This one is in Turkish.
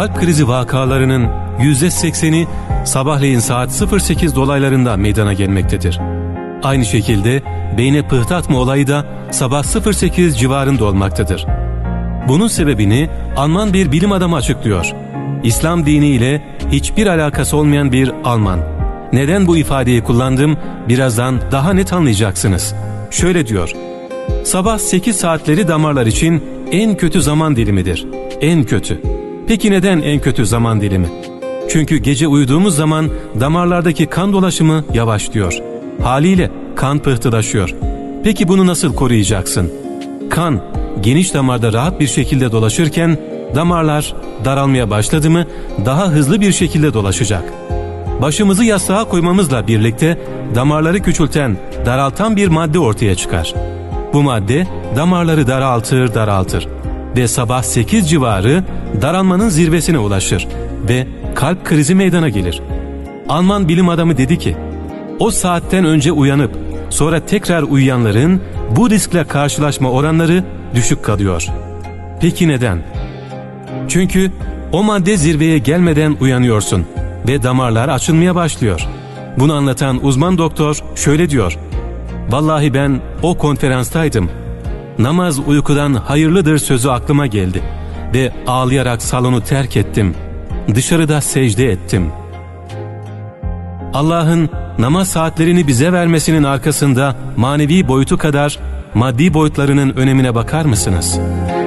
kalp krizi vakalarının %80'i sabahleyin saat 08 dolaylarında meydana gelmektedir. Aynı şekilde beyne pıhtı atma olayı da sabah 08 civarında olmaktadır. Bunun sebebini Alman bir bilim adamı açıklıyor. İslam dini ile hiçbir alakası olmayan bir Alman. Neden bu ifadeyi kullandım birazdan daha net anlayacaksınız. Şöyle diyor. Sabah 8 saatleri damarlar için en kötü zaman dilimidir. En kötü. Peki neden en kötü zaman dilimi? Çünkü gece uyuduğumuz zaman damarlardaki kan dolaşımı yavaşlıyor. Haliyle kan pıhtılaşıyor. Peki bunu nasıl koruyacaksın? Kan geniş damarda rahat bir şekilde dolaşırken damarlar daralmaya başladı mı daha hızlı bir şekilde dolaşacak. Başımızı yastığa koymamızla birlikte damarları küçülten, daraltan bir madde ortaya çıkar. Bu madde damarları daraltır, daraltır ve sabah 8 civarı daralmanın zirvesine ulaşır ve kalp krizi meydana gelir. Alman bilim adamı dedi ki, o saatten önce uyanıp sonra tekrar uyuyanların bu riskle karşılaşma oranları düşük kalıyor. Peki neden? Çünkü o madde zirveye gelmeden uyanıyorsun ve damarlar açılmaya başlıyor. Bunu anlatan uzman doktor şöyle diyor. Vallahi ben o konferanstaydım. Namaz uykudan hayırlıdır sözü aklıma geldi ve ağlayarak salonu terk ettim. Dışarıda secde ettim. Allah'ın namaz saatlerini bize vermesinin arkasında manevi boyutu kadar maddi boyutlarının önemine bakar mısınız?''